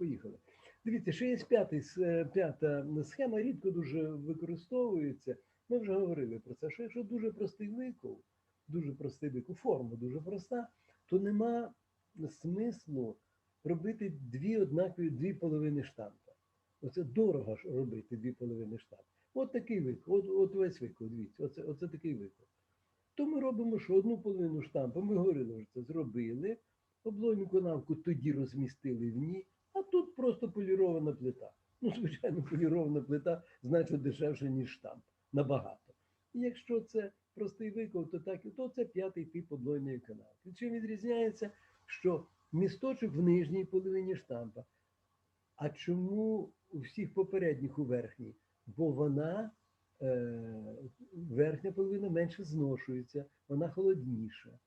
поїхали. Дивіться, ще є п'ятий, е, п'ята схема, рідко дуже використовується. Ми вже говорили про це, що якщо дуже простий виков, дуже простий виков, форма дуже проста, то нема смислу робити дві однакові дві половини штампа. Оце дорого ж робити дві половини штампа. От такий виков, от, от весь виков, дивіться, оце, оце такий виков. То ми робимо, що одну половину штампу, ми говорили, що це зробили, облойну канавку тоді розмістили в ній, а тут просто полірована плита. Ну, звичайно, полірована плита значно дешевше, ніж штамп. Набагато. І якщо це простий виков, то так то це п'ятий тип облойної канавки. Чим відрізняється, що місточок в нижній половині штампа. А чому у всіх попередніх у верхній? Бо вона е, верхня половина менше зношується, вона холодніша.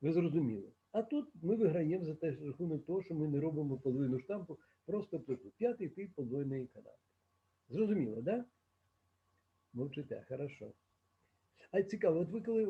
Ви зрозуміли? А тут ми виграємо за те за рахунок того, що ми не робимо половину штампу, просто плиту. П'ятий тип подвойної канавки. Зрозуміло, так? Да? Мовчите, хорошо. А цікаво, от ви коли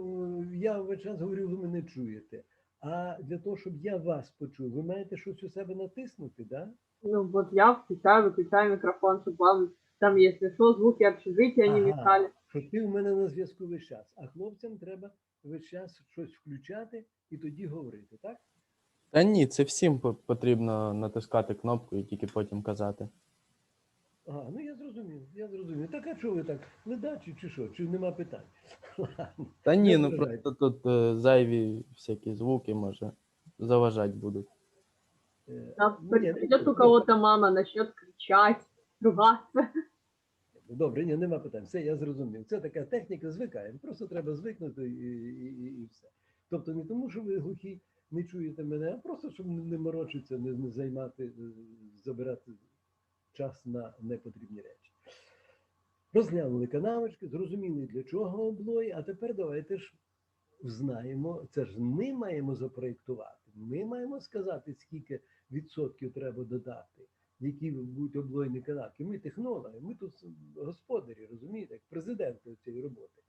я весь час говорю, ви мене чуєте. А для того, щоб я вас почув, ви маєте щось у себе натиснути, так? Да? Ну, вот я включаю, выключаю микрофон, чтобы вам там, если что, звуки общежития не Ага. мешали. що ти в мене на зв'язку весь час, а хлопцям треба весь час щось включати і тоді говорити, так? Та ні, це всім потрібно натискати кнопку і тільки потім казати. Ага, ну я зрозумів, я зрозумів. Так а чого ви так? Ледачі чи що? Чи нема питань? Та ні, ну просто тут е, зайві всякі звуки, може, заважати будуть. Е, Да, ні, придет ну, у кого-то мама, начнет кричать, ругаться. Добре, ні, нема питань. Все, я зрозумів. Це така техніка, звикаємо. Просто треба звикнути і, і, і, і все. Тобто не тому, що ви глухі не чуєте мене, а просто щоб не морочитися, не займати, е, забирати час на непотрібні речі. Розглянули канавочки, зрозуміли, для чого облої, а тепер давайте ж знаємо, це ж ми маємо запроєктувати. Ми маємо сказати, скільки відсотків треба додати які будуть облойні канавки. Ми технологи, ми тут господарі, розумієте, як президенти цієї роботи.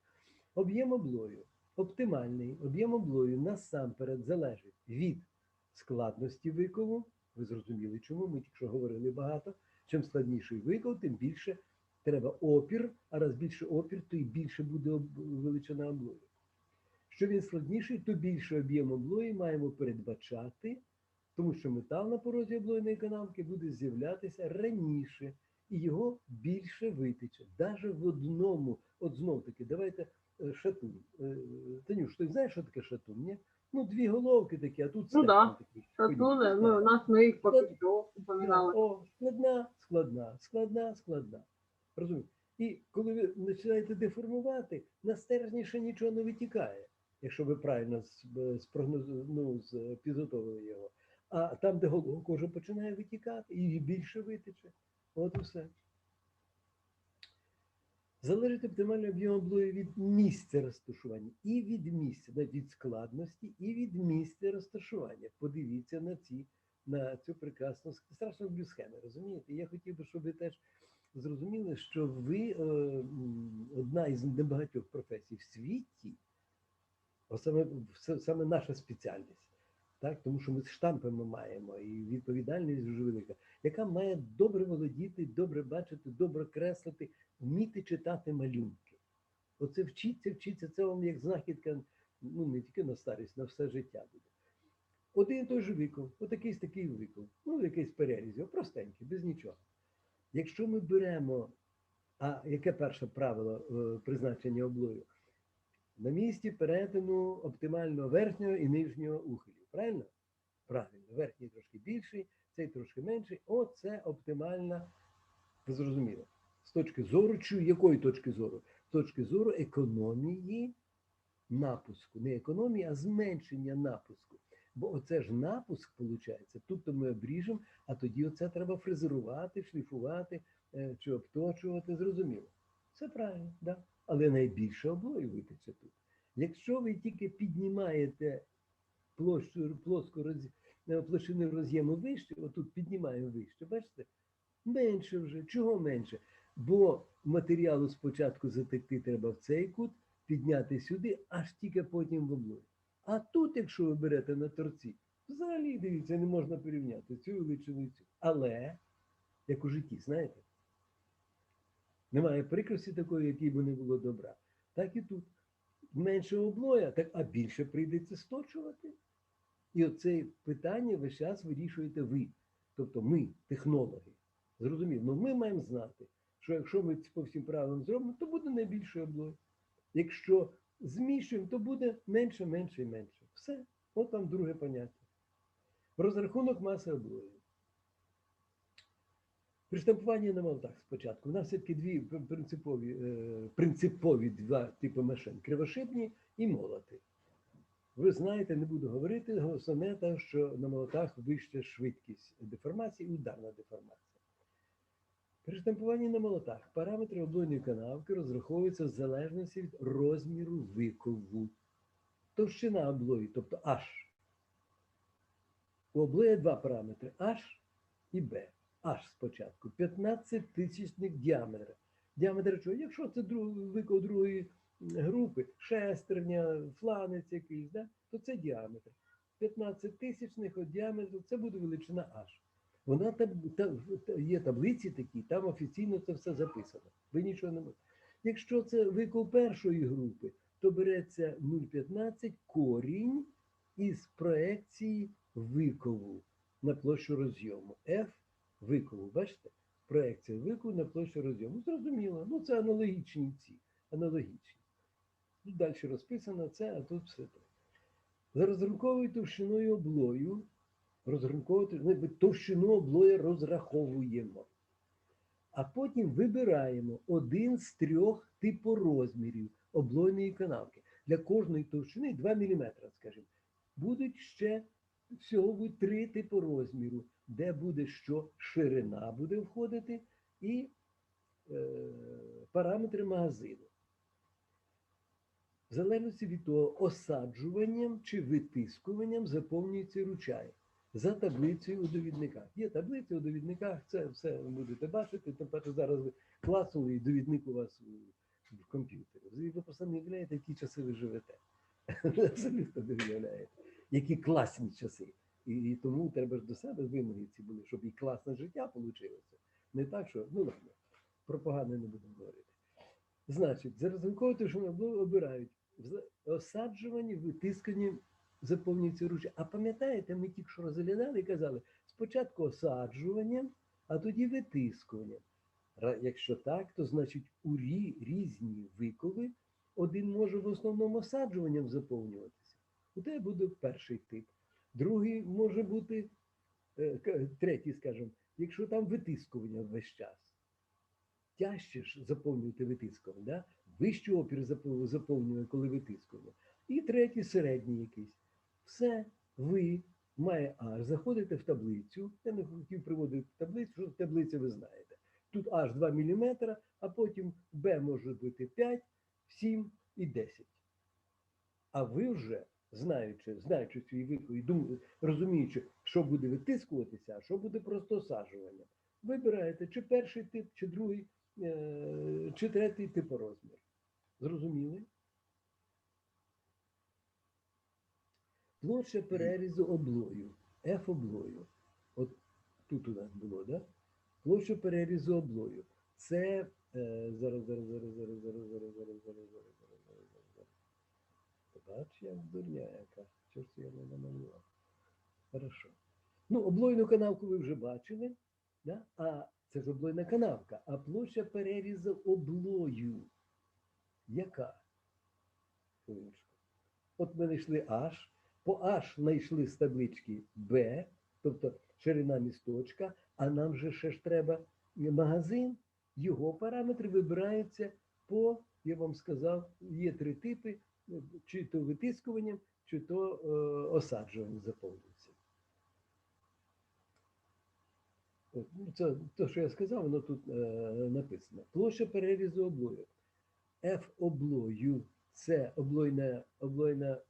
Об'єм облою, оптимальний об'єм облою насамперед залежить від складності викову. Ви зрозуміли, чому ми тільки що говорили багато. Чим складніший виков, тим більше треба опір, а раз більше опір, то і більше буде величина облою. Що він складніший, то більше об'єм облої маємо передбачати тому що метал на порозі облойної канавки буде з'являтися раніше, і його більше витече. Навіть в одному, от знов таки, давайте шатун. Е, Танюш, ти знаєш, що таке шатун? Ні? Ну, дві головки такі, а тут Ну да. Шатуны, Ходіть, ну, у нас мы их пока Вот. О, складна, складна, складна, складна. Розумієте? І коли ви починаєте деформувати, на стержні нічого не витікає, якщо ви правильно спрогноз- ну, підготовили його. А там, де головка вже починає витікати, і більше витече. От і все. Залежить оптимальний об'єм облої від місця розташування. І від місця, від складності, і від місця розташування. Подивіться на ці на цю прекрасну страшно люблю схеми, розумієте? Я хотів би, щоб ви теж зрозуміли, що ви е, одна із небагатьох професій в світі, саме, саме наша спеціальність, так? тому що ми з штампами маємо, і відповідальність дуже велика, яка має добре володіти, добре бачити, добре креслити, вміти читати малюнки. Оце вчиться, вчиться, це вам як знахідка, ну не тільки на старість, на все життя буде. Один і той же виков, отакий такий виков, ну якийсь переріз, його, простенький, без нічого. Якщо ми беремо, а яке перше правило е, призначення облою? На місці перетину оптимального верхнього і нижнього ухилів. Правильно? Правильно, верхній трошки більший, цей трошки менший. Оце оптимальна, ви зрозуміли. З точки зору, чу, якої точки зору? З точки зору економії напуску. Не економії, а зменшення напуску. Бо оце ж напуск, виходить, тут то ми обріжемо, а тоді оце треба фрезерувати, шліфувати е, чи обточувати, зрозуміло. Все правильно, да. Але найбільше облою витече тут. Якщо ви тільки піднімаєте площу, плоску роз, е, площину роз'єму вище, отут піднімаємо вище, бачите? Менше вже. Чого менше? Бо матеріалу спочатку затекти треба в цей кут, підняти сюди, аж тільки потім в облой. А тут, якщо ви берете на торці, Взагалі, дивіться, не можна порівняти цю величину цю. Але, як у житті, знаєте, немає прикрості такої, якій би не було добра. Так і тут. Менше облоя, так, а більше прийдеться сточувати. І оце питання весь час вирішуєте ви. Тобто ми, технологи. Зрозумів, ну ми маємо знати, що якщо ми по всім правилам зробимо, то буде найбільше облой. Якщо змішуємо, то буде менше, менше і менше. Все. От там друге поняття. Розрахунок маси облою. При штампуванні на молотах спочатку. У нас все-таки дві принципові, е, принципові два типи машин кривошипні і молоти. Ви знаєте, не буду говорити, основне те, що на молотах вища швидкість деформації ударна деформація. При штампуванні на молотах параметри облойної канавки розраховуються в залежності від розміру викову. Товщина облої, тобто H. У облоя два параметри H і B. H спочатку 15 тисячних діаметра. Діаметр чого? Якщо це друг, другої групи, шестерня, фланець якийсь, да? то це діаметр. 15 тисячних от діаметру це буде величина H. Вона там та, та- є таблиці такі, там офіційно це все записано. Ви нічого не можете. Якщо це виков першої групи, то береться 0,15 корінь із проекції викову на площу розйому. F викову, бачите? Проекція викову на площу розйому. Зрозуміло. Ну, це аналогічні ці. Аналогічні. Далі розписано це, а тут все так. За розрахунковою товщиною облою, товщиною, ми товщину облоя розраховуємо. А потім вибираємо один з трьох типорозмірів облойної канавки. Для кожної товщини 2 мм, скажімо. Будуть ще всього три типу розміру, де буде що ширина буде входити і е, параметри магазину. В залежності від того, осаджуванням чи витискуванням заповнюється ручай за таблицею у довідниках. Є таблиця у довідниках, це все ви будете бачити. Тим паче зараз ви класнули і довідник у вас в комп'ютері. Ви просто не уявляєте, які часи ви живете. Абсолютно не уявляєте, які класні часи. І, і тому треба ж до себе вимоги ці були, щоб і класне життя вийшло. Не так, що, ну ладно, про погане не будемо говорити. Значить, за розрахунковою тишину обирають в за- заповнюється ручі. А пам'ятаєте, ми тільки що розглядали і казали, спочатку осаджуванням, а тоді витискуванням. Ра- Якщо так, то значить у рі- різні викови один може в основному осаджуванням заповнюватися. У тебе буде перший тип. Другий може бути е, третій, скажімо, якщо там витискування весь час. Тяжче ж заповнювати витискування, да? вищий опір заповнює, коли витискування. І третій середній якийсь. Все, ви має аж заходите в таблицю. Я не хотів приводити таблицю, що таблиця ви знаєте. Тут аж 2 мм, а потім Б може бути 5, 7 і 10. А ви вже, знаючи, знаючи свій і розуміючи, що буде витискуватися, а що буде просто осаджуванням, вибираєте чи перший тип, чи другий, е, чи третій типорозмір. Зрозуміли? Площа перерізу облою, F облою. От тут у нас було, да? Площа перерізу облою. Це е, зараз, зараз, зараз, зараз, зараз, зараз, зараз, зараз, зараз, зараз, зараз, зараз. Бач, як дурня яка. Це я не намалював? Хорошо. Ну, облойну канавку ви вже бачили, да? а це ж облойна канавка, а площа перерізу облою. Яка? От ми знайшли H, по H знайшли з таблички B, тобто ширина місточка, а нам же ще ж треба магазин, його параметри вибираються по, я вам сказав, є три типи, чи то витискуванням, чи то е, осаджуванням заповнюється. Ну, Це те, що я сказав, воно тут е, написано. Площа перерізу облою. F облою це облойна, облойна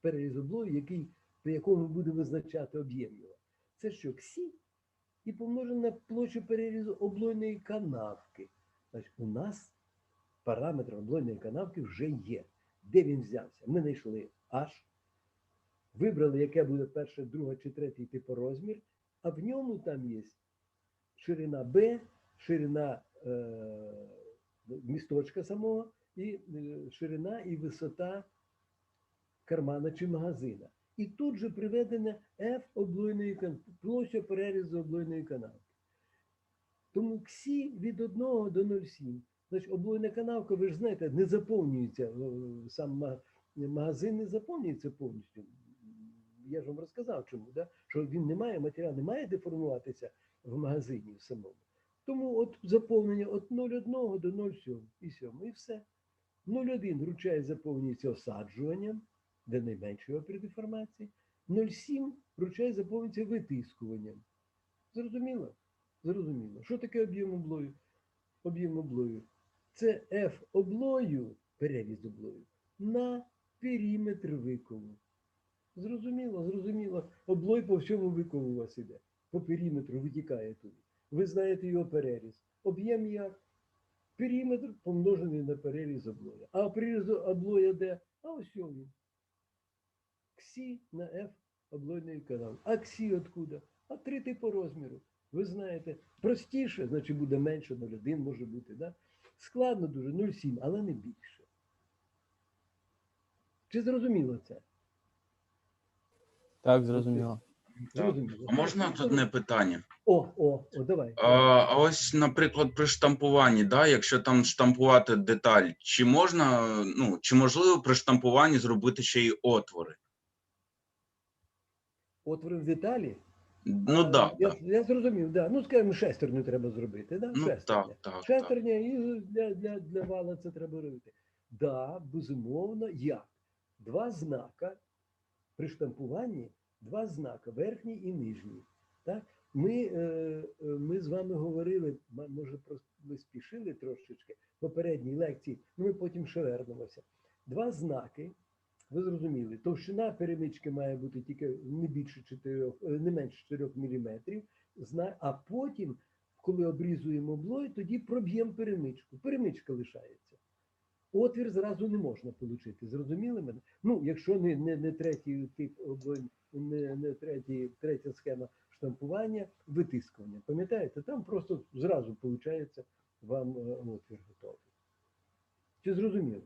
переріз облою, який, по якому ми будемо визначати об'єм його. Це що, ксі? І помножено на площу перерізу облойної канавки. Значить, у нас параметр облойної канавки вже є. Де він взявся? Ми знайшли H, Вибрали, яке буде перше, друге чи третій типорозмір, а в ньому там є ширина Б, ширина е, місточка самого, і е, ширина і висота кармана чи магазина. І тут же приведена F облойної площа перерізу облойної канавки. Тому КСі від 1 до 0,7. Значить, облойна канавка, ви ж знаєте, не заповнюється, е, сам магазин не заповнюється повністю. Я ж вам розказав, чому, да? що він не має, матеріал не має деформуватися в магазині в самому. Тому от заповнення від 0,1 до 0,7 і 7, і все. 0,1 ручай заповнюється осаджуванням, де найменший опір деформації. 0,7 ручай заповнюється витискуванням. Зрозуміло? Зрозуміло. Що таке об'єм облою? Об'єм облою. Це F облою, переріз облою, на периметр викову. Зрозуміло, зрозуміло. Облой по всьому викову у вас іде. По периметру витікає туди. Ви знаєте його переріз. Об'єм як? Периметр помножений на переріз облоя. А переріз облоя де? А ось він. Ксі на F облойний канал. А ксі откуда? А три типу розміру. Ви знаєте, простіше, значить буде менше 0,1 може бути. Да? Складно дуже 0,7, але не більше. Чи зрозуміло це? Так, зрозуміло. Так. Зрозуміло. А можна тут не питання? О, о, о, давай. А, а ось, наприклад, при штампуванні, да, якщо там штампувати деталь, чи можна, ну, чи можливо при штампуванні зробити ще й отвори? Отвори в деталі. Ну А, да, я, да. я зрозумів, да. Ну, скажімо, шестерню треба зробити, да? Ну Шестерня. так, так, так. Шестерня і для, для, для вала це треба робити. Да, безумовно, як? Два знака при штампуванні, два знака, верхній і нижній. Так? Ми, е, е, ми з вами говорили, може, ми спішили трошечки в попередній лекції, ну ми потім ще вернемося. Два знаки, ви зрозуміли, товщина перемички має бути тільки не більше 4, не менше 4 мм, а потім коли обрізуємо облой, тоді проб'ємо перемичку. Перемичка лишається. Отвір зразу не можна отримати. Зрозуміли мене? Ну, якщо не, не, не третій тип не, не третій, третя схема штампування, витискування. Пам'ятаєте, там просто зразу виходить вам е, отвір готовий. Чи зрозуміло?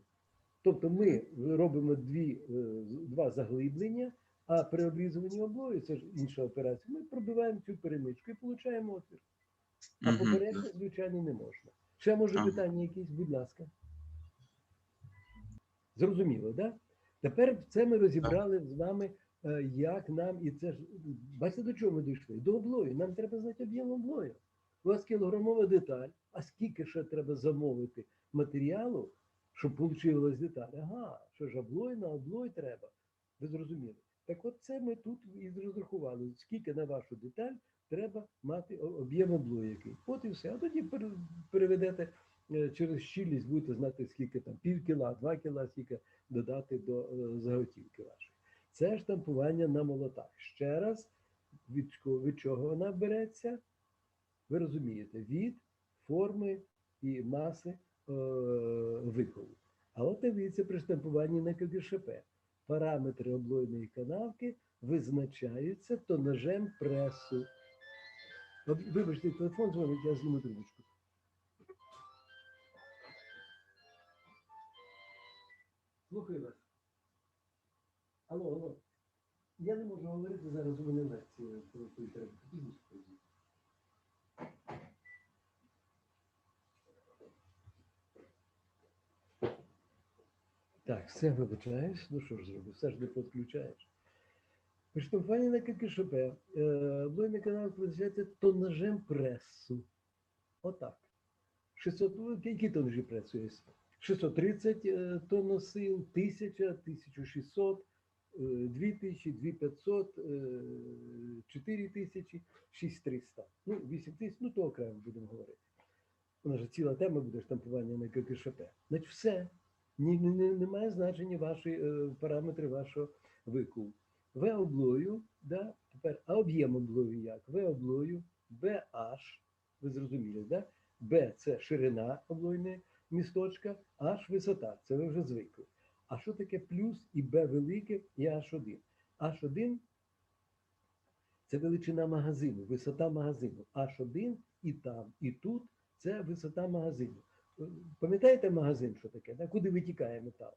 Тобто ми робимо дві, е, два заглиблення, а при обрізуванні облою, це ж інша операція, ми пробиваємо цю перемичку і отримуємо отвір. А попередньо, звичайно, не можна. Ще може питання якісь, будь ласка. Зрозуміло, так? Да? Тепер це ми розібрали з вами, е, як нам, і це ж, бачите, до чого ми дійшли? До облою. Нам треба знати об'єм облою. У вас кілограмова деталь, а скільки ще треба замовити матеріалу, щоб вийшла деталь? Ага, що ж облой на облой треба. Ви зрозуміли? Так от це ми тут і розрахували, скільки на вашу деталь треба мати об'єм облою який. От і все. А тоді переведете е, через щільність, будете знати, скільки там пів кіла, два кіла, скільки додати до е, заготівки вашої. Це штампування на молотах. Ще раз, від, від чого вона береться? Ви розумієте, від форми і маси е, вихову. А от дивіться при штампуванні на КГШП. Параметри облойної канавки визначаються тонажем пресу. Вибачте, телефон дзвонить, я зніму трубочку. Слухаю вас. Алло, алло. Я не можу говорити зараз у мене лекція про той Так, все вибачаєш. Ну що ж зробив? Все ж не підключаєш. При на ККШП е, канал визначається тонажем пресу. Отак. 600, ну, які тонажі пресу є? 630 е, тонн сил, 1000, 1600, е, 2000, 2500, е, 4000, 6300. Ну, 8000, ну то окремо будемо говорити. Нас же ціла тема буде штампування на ККШП. Значить, все. Ні, немає значення ваші е, параметри вашого вику. В облою, да? тепер, а об'єм облою як? В облою, BH, ви зрозуміли, да? Б це ширина облойної місточка, H висота, це ви вже звикли. А що таке плюс і Б велике і H1? H1 це величина магазину, висота магазину. H1 і там, і тут це висота магазину. Пам'ятаєте магазин, що таке? Да? Куди витікає метал?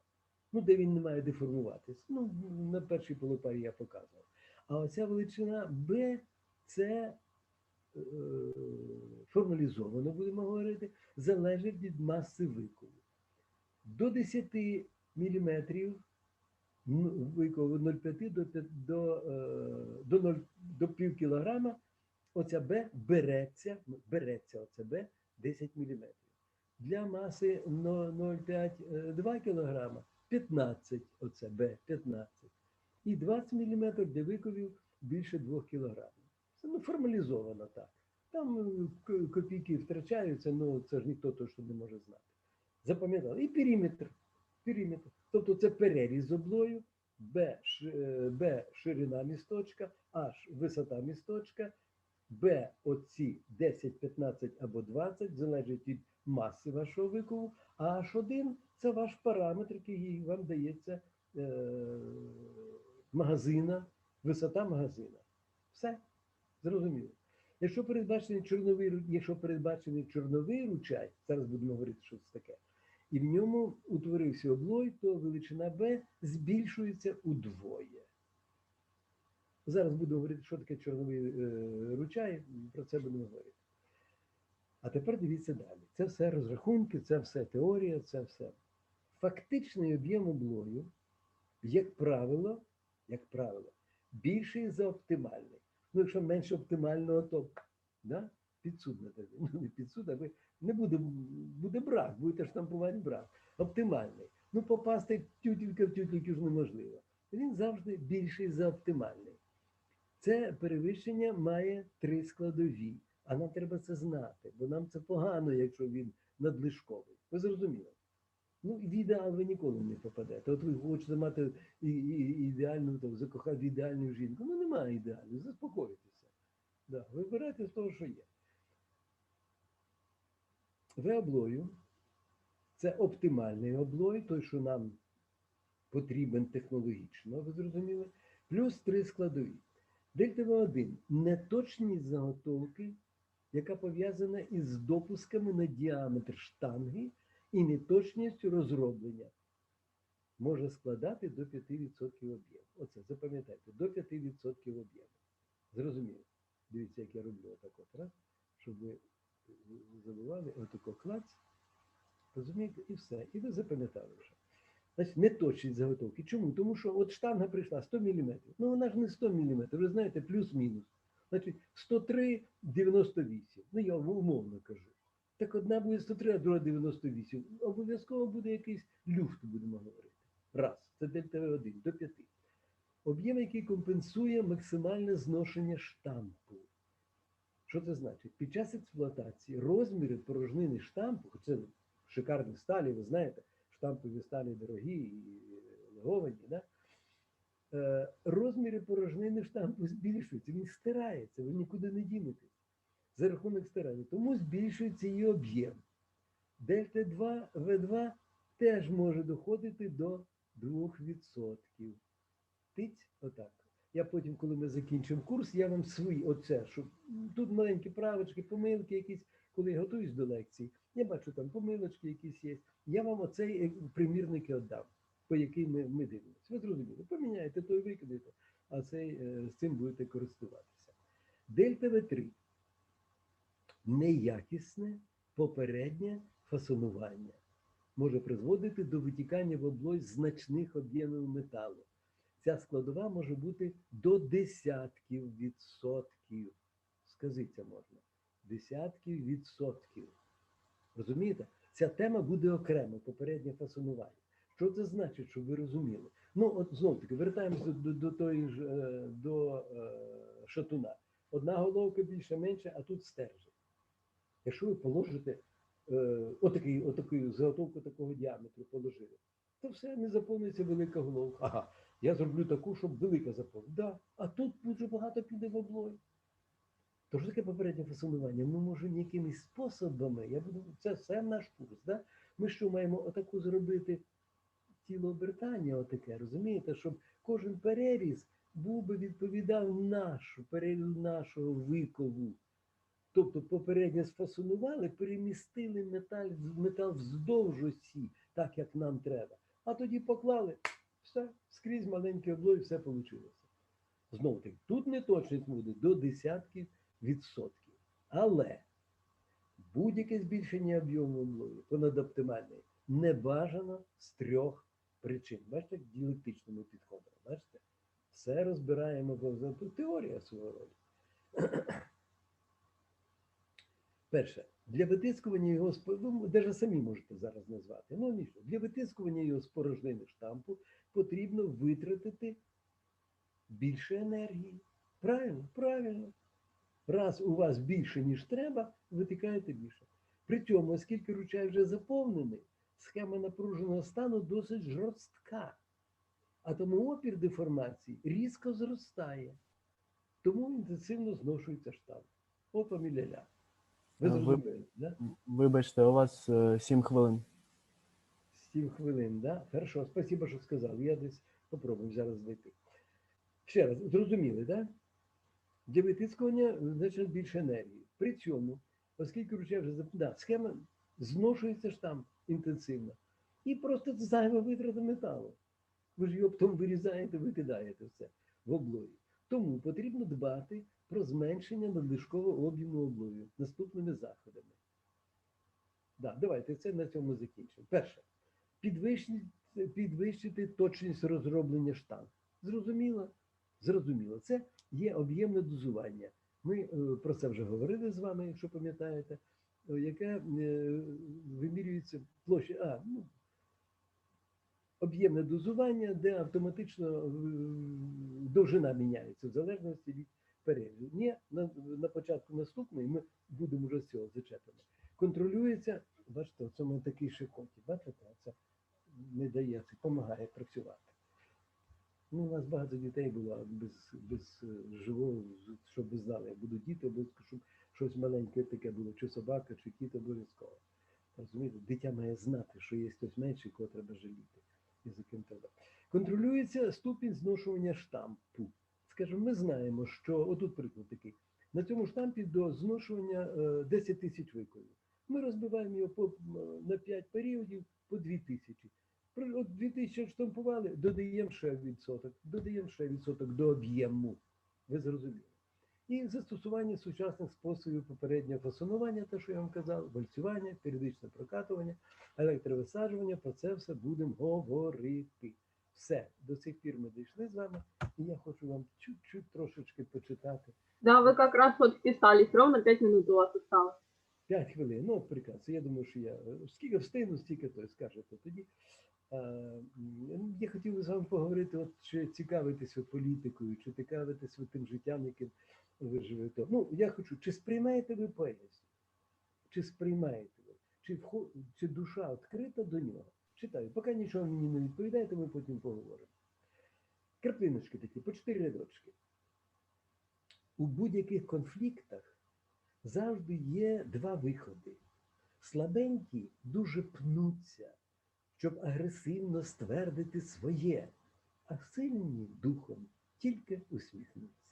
Ну, де він не має деформуватись. Ну, на першій полупарі я показував. А оця величина B це е, формалізовано, будемо говорити, залежить від маси викову. До 10 мм викову 0,5 до, до, е, до, 0, до пів кілограма оця Б береться, береться оця Б 10 мм. Для маси 0,5-2 кг 15 оце Б 15. І 20 мм для виковів більше 2 кг. Це ну, формалізовано так. Там е, копійки втрачаються, ну це ж ніхто точно не може знати. Запам'ятали. І периметр. периметр. Тобто це переріз облою, Б, е, Б ширина місточка, H висота місточка, Б оці 10, 15 або 20, залежить від маси вашого викову, а H1 це ваш параметр, який вам дається е, магазина, висота магазина. Все, зрозуміло. Якщо передбачений чорновий, якщо передбачений чорновий ручай, зараз будемо говорити, що це таке, і в ньому утворився облой, то величина B збільшується удвоє. Зараз буду говорити, що таке чорновий е, ручай, про це будемо говорити. А тепер дивіться далі. Це все розрахунки, це все теорія, це все. Фактичний об'єм облою, як правило, як правило, більший за оптимальний. Ну, якщо менше оптимального, то да, підсудне тоді. Ну, не підсуд, а ви не буде, буде брак, будете штампувати брак. Оптимальний. Ну, попасти тютілька в тютельку ж неможливо. Він завжди більший за оптимальний. Це перевищення має три складові. А нам треба це знати, бо нам це погано, якщо він надлишковий. Ви зрозуміли? Ну, в ідеал ви ніколи не попадете. От ви хочете мати ідеальну, там, закохати ідеальну жінку. Ну, немає ідеальної, заспокойтеся. Да, вибирайте з того, що є. В облою це оптимальний облой, той, що нам потрібен технологічно, ви зрозуміли, плюс три складові. Дельта В1 неточність заготовки, яка пов'язана із допусками на діаметр штанги і неточністю розроблення, може складати до 5% об'єму. Оце запам'ятайте, до 5% об'єму. Зрозуміло? Дивіться, як я роблю отак от, раз, щоб ви забували, отако клац, розумієте, і все. І ви запам'ятали вже. Значить, неточність заготовки. Чому? Тому що от штанга прийшла 100 мм. Ну вона ж не 100 мм, ви знаєте, плюс-мінус. Значить, 103, 98. Ну, я умовно кажу. Так одна буде 103, а друга 98. Обов'язково буде якийсь люфт, будемо говорити. Раз. Це дельта В1 до 5. Об'єм, який компенсує максимальне зношення штампу. Що це значить? Під час експлуатації розміри порожнини штампу, це шикарні сталі, ви знаєте, штампові сталі дорогі і леговані, да? Е, розміри порожнини штампу збільшуються, він стирається, ви нікуди не дінетесь за рахунок стирання. Тому збільшується її об'єм. Дельта 2 В2 теж може доходити до 2%. Тиць, отак. Я потім, коли ми закінчимо курс, я вам свої, оце, що тут маленькі правочки, помилки якісь, коли я готуюсь до лекцій, я бачу там помилочки якісь є. Я вам оцей е, примірник віддам, по який ми, ми дивимося. Ви зрозуміли, поміняєте той викидаєте, а цей, е, з цим будете користуватися. Дельта В3 неякісне попереднє фасонування може призводити до витікання в облой значних об'ємів металу. Ця складова може бути до десятків відсотків. Сказиться можна. Десятків відсотків. Розумієте? Ця тема буде окремо, попереднє фасонування. Що це значить, щоб ви розуміли? Ну, от знов таки, вертаємося до, до тої ж е, до е, шатуна. Одна головка більше-менше, а тут стержень. Якщо ви положите е, отакий, отакий заготовку такого діаметру положили, то все не заповниться велика головка. Ага, я зроблю таку, щоб велика заповнила. Да, а тут дуже багато піде в облой. То що таке попереднє фасонування? Ми можемо якимись способами, я буду, це все наш курс. Да? Ми що маємо отаку зробити тіло обертання, отаке, розумієте, щоб кожен переріз був би відповідав нашу, перелю нашого викову. Тобто попередньо сфасонували, перемістили метал, метал вздовж осі, так як нам треба. А тоді поклали, все, скрізь маленький облой, все вийшло. Знову таки, тут неточність буде до десятків відсотків. Але будь-яке збільшення об'єму облою понад оптимальний не бажано з трьох причин. Бачите, як діалектично ми підходимо. Бачите? Все розбираємо, тут теорія свого роду. Перше, для витискування його ну, навіть самі можете зараз назвати. Ну, ніщо. Для витискування його з порожнини штампу потрібно витратити більше енергії. Правильно, правильно. Раз у вас більше, ніж треба, витикаєте більше. При цьому, оскільки ручай вже заповнений, схема напруженого стану досить жорстка. А тому опір деформації різко зростає. Тому інтенсивно зношується штамп. Опа міляля. Ви зрозуміли, да? Вибачте, у вас 7 хвилин. Сім хвилин, да? Хорошо, спасибо, що сказали. Я десь попробую зараз знайти. Ще раз, зрозуміли, да? Для витискування значить більше енергії. При цьому, оскільки ручай вже да, схема зношується штамп інтенсивно. І просто це зайва витрата металу. Ви ж його потім вирізаєте, викидаєте все в облої. Тому потрібно дбати про зменшення надлишкового об'єму облою наступними заходами. Да, давайте це на цьому закінчимо. Перше, підвищити, підвищити точність розроблення штанг. Зрозуміло? Зрозуміло. Це є об'ємне дозування. Ми е, про це вже говорили з вами, якщо пам'ятаєте, яке вимірюється площа. А, ну, об'ємне дозування, де автоматично е, довжина міняється в залежності від перегляду. Ні, на, на початку наступної ми будемо вже з цього зачепимо. Контролюється, бачите, це мене такий шикоті, бачите, це не дає, це допомагає працювати. Ну, у нас багато дітей було без, без е, живого, щоб ви знали, як будуть діти, обов'язково, щоб щось маленьке таке було, чи собака, чи кіт обов'язково. Розумієте, дитя має знати, що є хтось менший, кого треба жаліти. І за ким треба. Контролюється ступінь зношування штампу. Скажімо, ми знаємо, що отут приклад такий. На цьому штампі до зношування е, 10 тисяч виконів. Ми розбиваємо його по, на 5 періодів по 2 тисячі. От 2 тисячі штампували, додаємо ще відсоток, додаємо ще відсоток до об'єму. Ви зрозуміли. І застосування сучасних способів попереднього фасонування, те, що я вам казав, вальцювання, періодичне прокатування, електровисаджування, про це все будемо говорити. Все, до сих пір ми дійшли з вами, і я хочу вам чуть-чуть трошечки почитати. Да, вы как раз вот вписались, ровно 5 минут у вас осталось. П'ять хвилин. Ну, от прекрасно. Я думаю, що я скільки встигну, стільки то скажете тоді. Я хотів би з вами поговорити, от чи цікавитесь ви політикою, чи цікавитесь ви тим життям, яким ви живете. Ну, я хочу, чи сприймаєте ви поезію? Чи сприймаєте ви? Чи, вхо- чи душа відкрита до нього? Читаю. Поки нічого мені не відповідаєте, ми потім поговоримо. Картиночки такі, по чотири рядочки. У будь-яких конфліктах завжди є два виходи. Слабенькі дуже пнуться, щоб агресивно ствердити своє, а сильні духом тільки усміхнуться.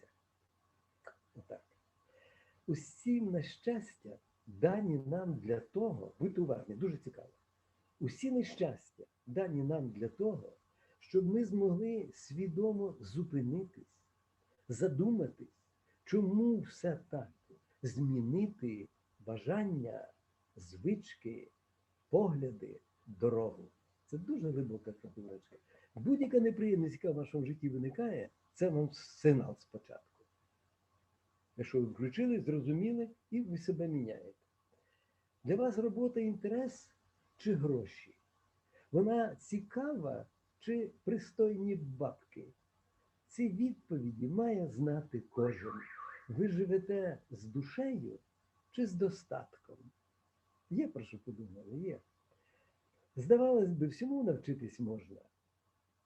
Отак. Усім на дані нам для того, будьте уважні, дуже цікаво. Усі нещастя дані нам для того, щоб ми змогли свідомо зупинитись, задуматись, чому все так, змінити бажання, звички, погляди, дорогу. Це дуже глибока картиночка. Будь-яка неприємність, яка в вашому житті виникає, це вам сигнал спочатку. Якщо ви включили, зрозуміли і ви себе міняєте. Для вас робота інтерес чи гроші? Вона цікава чи пристойні бабки? Ці відповіді має знати кожен. Ви живете з душею чи з достатком? Є про що подумали? Є. Здавалось би, всьому навчитись можна.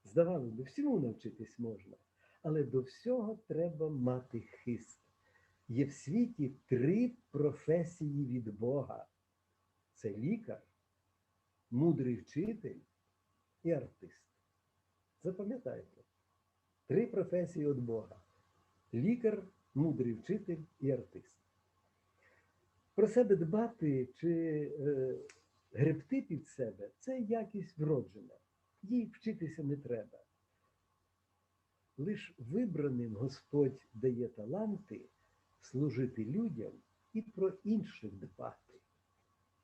Здавалось би, всьому навчитись можна. Але до всього треба мати хист. Є в світі три професії від Бога: це лікар, мудрий вчитель і артист. Запам'ятайте. Три професії від Бога: лікар, мудрий вчитель і артист. Про себе дбати чи е, гребти під себе це якість вроджена. Їй вчитися не треба. Лиш вибраним Господь дає таланти служити людям і про інших дбати.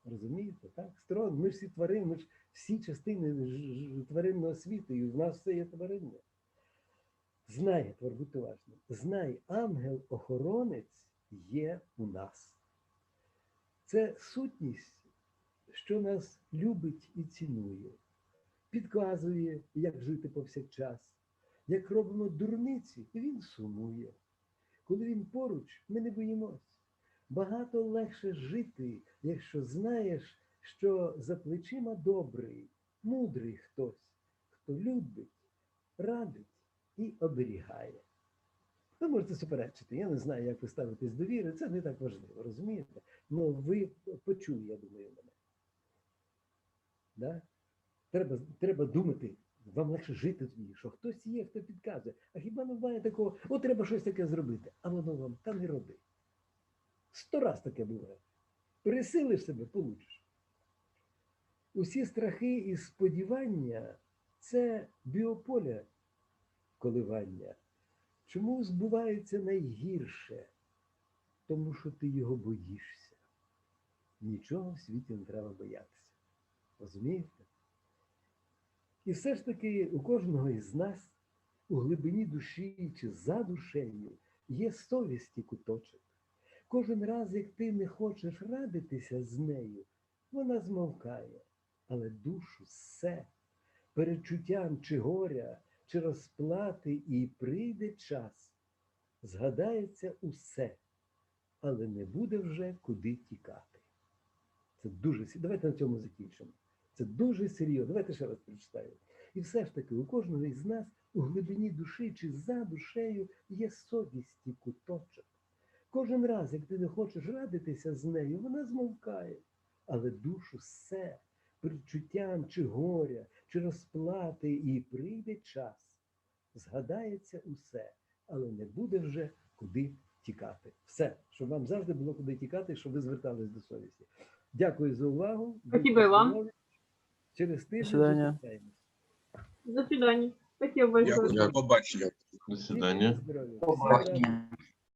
Розумієте, так? Строн, ми ж всі тварини, ми ж всі частини тваринного світу, і в нас все є тваринне. Знай, твор, будьте уважні, знай, ангел-охоронець є у нас. Це сутність, що нас любить і цінує, підказує, як жити повсякчас. Як робимо дурниці, він сумує. Коли він поруч, ми не боїмось. Багато легше жити, якщо знаєш, що за плечима добрий, мудрий хтось, хто любить, радить і оберігає. Ви можете суперечити, я не знаю, як ви ставитесь до віри, це не так важливо, розумієте? Ну ви почули, я думаю, мене. Да? Треба, треба думати, вам легше жити тоді, що хтось є, хто підказує. А хіба не буває такого, о, треба щось таке зробити, а воно вам та не роби. Сто раз таке буває. Пересилиш себе, получиш. Усі страхи і сподівання це біополя коливання. Чому збувається найгірше? Тому що ти його боїшся. Нічого в світі не треба боятися. Розумієте? І все ж таки у кожного із нас у глибині душі чи за душею є совість і куточок. Кожен раз, як ти не хочеш радитися з нею, вона змовкає, але душу все, перечуттям чи горя, чи розплати, і прийде час, згадається усе, але не буде вже куди тікати. Це дуже Давайте на цьому закінчимо. Це дуже серйозно. Давайте ще раз прочитаю. І все ж таки, у кожного із нас у глибині душі чи за душею є совість і куточок. Кожен раз, як ти не хочеш радитися з нею, вона змовкає, але душу все, перечуттям чи горя, чи розплати, і прийде час. Згадається усе, але не буде вже куди тікати. Все, щоб вам завжди було куди тікати, щоб ви звертались до совісті. Дякую за увагу. І вам. Через тиждень свидання. зустрічаємось. До свидания. Спасибо большое. Дякую, до побачення. До свидания. Здоров'я. Побачення.